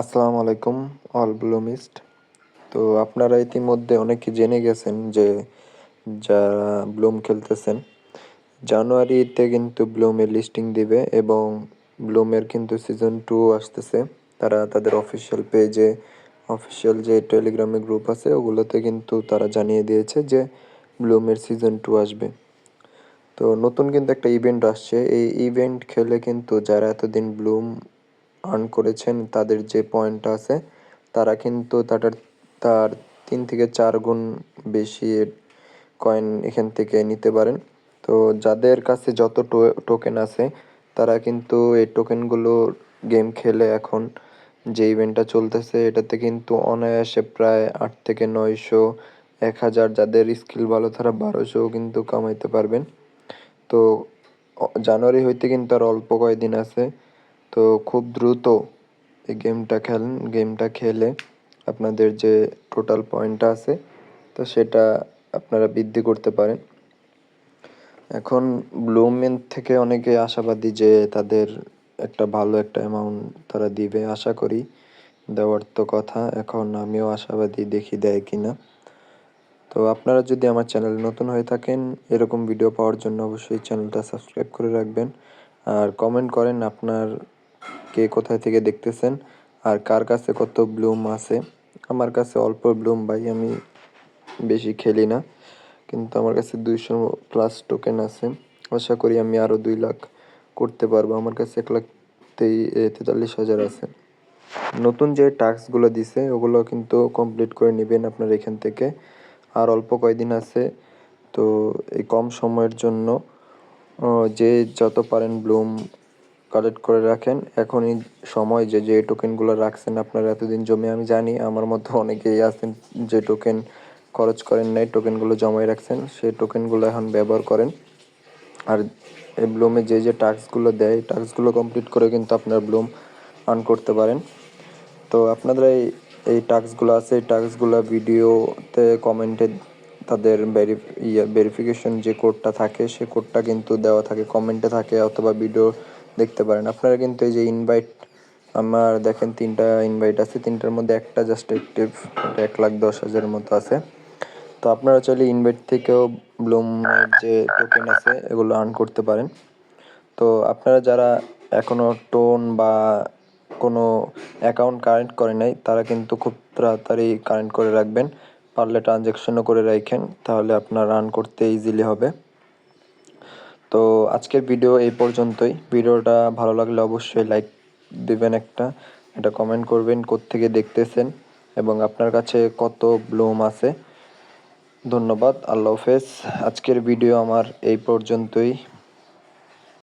আসসালামু আলাইকুম, অল ব্লুমিস্ট তো আপনারা ইতিমধ্যে অনেকে জেনে গেছেন যে যারা ব্লুম খেলতেছেন, জানুয়ারিতে কিন্তু ব্লুমের লিস্টিং দিবে এবং ব্লুমের কিন্তু সিজন টু আসতেছে। তারা তাদের অফিসিয়াল পেজে, অফিসিয়াল যে টেলিগ্রামে গ্রুপ আছে, ওগুলোতে কিন্তু তারা জানিয়ে দিয়েছে যে ব্লুমের সিজন টু আসবে। তো নতুন কিন্তু একটা ইভেন্ট আসছে। এই ইভেন্ট খেলে কিন্তু যারা এতদিন ব্লুম আর্ন করেছেন, তাদের যে পয়েন্ট আছে, তারা কিন্তু তার তার তিন থেকে চার গুণ বেশি কয়েন এখান থেকে নিতে পারেন। তো যাদের কাছে যত টোকেন আছে, তারা কিন্তু এই টোকেনগুলো গেম খেলে এখন যে ইভেন্টটা চলতেছে, এটাতে কিন্তু অনায়াসে প্রায় আট থেকে নয়শো, এক হাজার যাদের স্কিল ভালো, তারা বারোশোও কিন্তু কামাইতে পারবেন। তো জানুয়ারি হইতে কিন্তু আর অল্প কয়দিন আছে। তো খুব দ্রুত এই গেমটা খেলেন, গেমটা খেলে আপনাদের যে টোটাল পয়েন্টটা আছে, তো সেটা আপনারা বৃদ্ধি করতে পারেন। এখন ব্লুমেন থেকে অনেকে আশাবাদী যে তাদের একটা ভালো একটা অ্যামাউন্ট তারা দিবে, আশা করি। দেওয়ার তো কথা, এখন আমিও আশাবাদী দেখি দেয় কি না তো আপনারা যদি আমার চ্যানেল নতুন হয়ে থাকেন, এরকম ভিডিও পাওয়ার জন্য অবশ্যই চ্যানেলটা সাবস্ক্রাইব করে রাখবেন। আর কমেন্ট করেন আপনার কে কোথায় থেকে দেখতেছেন আর কার কাছে কত ব্লুম আছে? আমার কাছে অল্প ব্লুম ভাই, আমি বেশি খেলি না। কিন্তু আমার কাছে দুইশো প্লাস টোকেন আছে। আশা করি আমি আরও দুই লাখ করতে পারব। আমার কাছে এক লাখ তেই তেতাল্লিশ হাজার আছে। নতুন যে টাস্কগুলো দিছে, ওগুলো কিন্তু কমপ্লিট করে নেবেন আপনার এখান থেকে। আর অল্প কয়দিন আছে, তো এই কম সময়ের জন্য যে যত পারেন ব্লুম কালেক্ট করে রাখেন। এখনই সময় যে যে টোকেনগুলো রাখছেন আপনারা এতদিন জমে, আমি জানি আমার মধ্যে অনেকেই আছেন যে টোকেন খরচ করেন নাই টোকেনগুলো জমায় রাখছেন সেই টোকেনগুলো এখন ব্যবহার করেন। আর এই ব্লুমে যে যে টাস্কগুলো দেয় টাস্কগুলো কমপ্লিট করে কিন্তু আপনার ব্লুম আর্ন করতে পারেন। তো আপনাদের এই এই টাস্কগুলো আছে, এই টাস্কগুলো ভিডিওতে কমেন্টে তাদের ভেরি ইয়ে ভেরিফিকেশন যে কোডটা থাকে, সে কোডটা কিন্তু দেওয়া থাকে কমেন্টে থাকে, অথবা ভিডিও দেখতে পারেন। আপনারা কিন্তু এই যে ইনভাইট আমার দেখেন তিনটা ইনভাইট আছে। তিনটার মধ্যে একটা জাস্ট অ্যাক্টিভ এক লাখ দশ হাজারের মতো আছে। তো আপনারা চাইলে ইনভাইট থেকেও ব্লুম যে টোকেন আছে, এগুলো আর্ন করতে পারেন। তো আপনারা যারা এখনও টোন বা কোনো অ্যাকাউন্ট কারেন্ট করে নাই, তারা কিন্তু খুব তাড়াতাড়ি কারেন্ট করে রাখবেন। পারলে ট্রানজ্যাকশনও করে রাখেন, তাহলে আপনার রান করতে ইজিলি হবে। তো আজকের ভিডিও এই পর্যন্তই। ভিডিওটা ভালো লাগলে অবশ্যই লাইক দেবেন একটা এটা কমেন্ট করবেন থেকে দেখতেছেন এবং আপনার কাছে কত ব্লুম আছে। ধন্যবাদ, আল্লাহ হাফেজ। আজকের ভিডিও আমার এই পর্যন্তই।